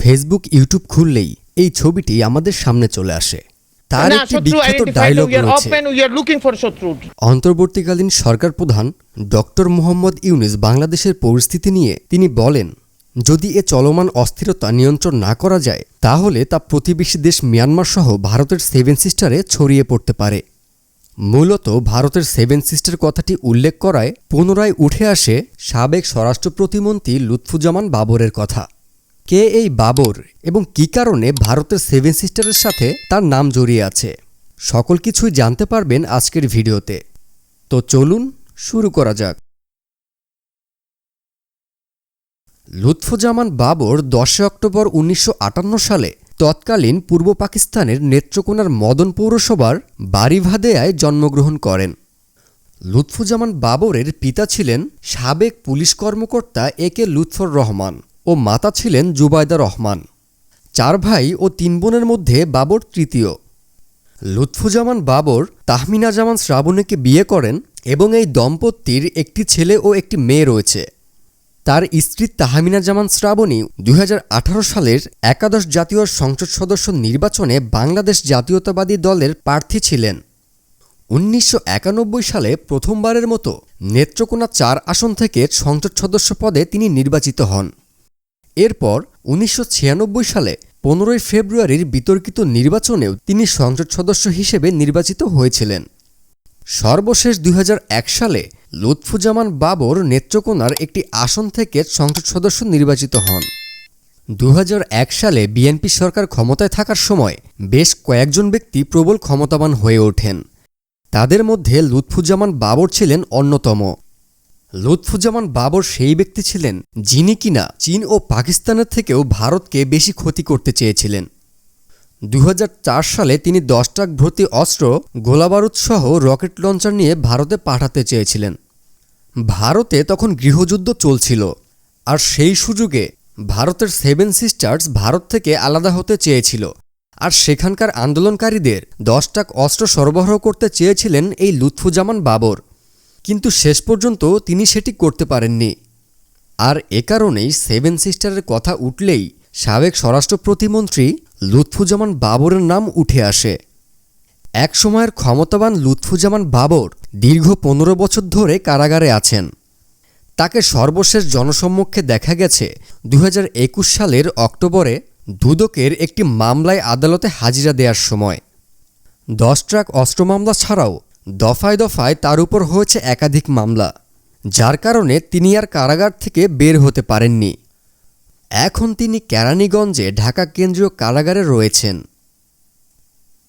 Facebook YouTube খুললেই এই ছবিটি আমাদের সামনে চলে আসে। তার একটি বিখ্যাত ডায়লগ রয়েছে। অন্তর্বর্তীকালীন সরকার প্রধান ডক্টর মোহাম্মদ ইউনুস বাংলাদেশের পরিস্থিতি নিয়ে তিনি বলেন যদি এ চলমান অস্থিরতা নিয়ন্ত্রণ না করা যায় তাহলে তা প্রতিবেশী দেশ মিয়ানমার সহ ভারতের সেভেন সিস্টারে ছড়িয়ে পড়তে পারে। মূলত ভারতের সেভেন সিস্টার কথাটি উল্লেখ করায় পুনরায় উঠে আসে সাবেক স্বরাষ্ট্র প্রতিমন্ত্রী লুৎফুজ্জামান বাবরের কথা। কে এই বাবর এবং কী কারণে ভারতের সেভেন সিস্টারের সাথে তার নাম জড়িয়ে আছে? সকল কিছুই জানতে পারবেন আজকের ভিডিওতে। তো চলুন শুরু করা যাক। লুৎফুজ্জামান বাবর দশই অক্টোবর উনিশশো আটান্ন সালে তৎকালীন পূর্ব পাকিস্তানের নেত্রকোনার মদন পৌরসভার বাড়িভাদেয়ায় জন্মগ্রহণ করেন। লুৎফুজ্জামান বাবরের পিতা ছিলেন সাবেক পুলিশ কর্মকর্তা এ কে লুৎফর রহমান। ও মাতা ছিলেন জুবায়দা রহমান। চার ভাই ও তিন বোনের মধ্যে বাবর তৃতীয়। লুৎফুজামান বাবর তাহমিনা জামান শ্রাবণীকে বিয়ে করেন এবং এই দম্পতির একটি ছেলে ও একটি মেয়ে রয়েছে। তার স্ত্রী তাহমিনা জামান শ্রাবণী দু হাজার আঠারো সালের একাদশ জাতীয় সংসদ সদস্য নির্বাচনে বাংলাদেশ জাতীয়তাবাদী দলের প্রার্থী ছিলেন। উনিশশো একানব্বই সালে প্রথমবারের মতো নেত্রকোনা চার আসন থেকে সংসদ সদস্য পদে তিনি নির্বাচিত হন। এরপর উনিশশো ছিয়ানব্বই সালে পনেরোই ফেব্রুয়ারির বিতর্কিত নির্বাচনেও তিনি সংসদ সদস্য হিসেবে নির্বাচিত হয়েছিলেন। সর্বশেষ দু হাজার এক সালে লুৎফুজ্জামান বাবর নেত্রকোনার একটি আসন থেকে সংসদ সদস্য নির্বাচিত হন। দু হাজার এক সালে বিএনপি সরকার ক্ষমতায় থাকার সময় বেশ কয়েকজন ব্যক্তি প্রবল ক্ষমতাবান হয়ে ওঠেন। তাদের মধ্যে লুৎফুজ্জামান বাবর ছিলেন অন্যতম। লুৎফুজ্জামান বাবর সেই ব্যক্তি ছিলেন যিনি কিনা চীন ও পাকিস্তানের থেকেও ভারতকে বেশি ক্ষতি করতে চেয়েছিলেন। দু হাজার চার সালে তিনি দশ ট্রাক ভর্তি অস্ত্র, গোলাবারুদ সহ রকেট লঞ্চার নিয়ে ভারতে পাঠাতে চেয়েছিলেন। ভারতে তখন গৃহযুদ্ধ চলছিল আর সেই সুযোগে ভারতের সেভেন সিস্টার্স ভারত থেকে আলাদা হতে চেয়েছিল আর সেখানকার আন্দোলনকারীদের দশ ট্রাক অস্ত্র সরবরাহ করতে চেয়েছিলেন এই লুৎফুজ্জামান বাবর। কিন্তু শেষ পর্যন্ত তিনি সেটি করতে পারেননি। আর এ কারণেই সেভেন সিস্টারের কথা উঠলেই সাবেক স্বরাষ্ট্র প্রতিমন্ত্রী লুৎফুজ্জামান বাবরের নাম উঠে আসে। এক সময়ের ক্ষমতাবান লুৎফুজ্জামান বাবর দীর্ঘ পনেরো বছর ধরে কারাগারে আছেন। তাকে সর্বশেষ জনসম্মুখে দেখা গেছে দু হাজার একুশ সালের অক্টোবরে দুদকের একটি মামলায় আদালতে হাজিরা দেওয়ার সময়। দশ ট্রাক অস্ত্র মামলা ছাড়াও দফায় দফায় তার উপর হয়েছে একাধিক মামলা, যার কারণে তিনি আর কারাগার থেকে বের হতে পারেননি। এখন তিনি কেরানীগঞ্জে ঢাকা কেন্দ্রীয় কারাগারে রয়েছেন।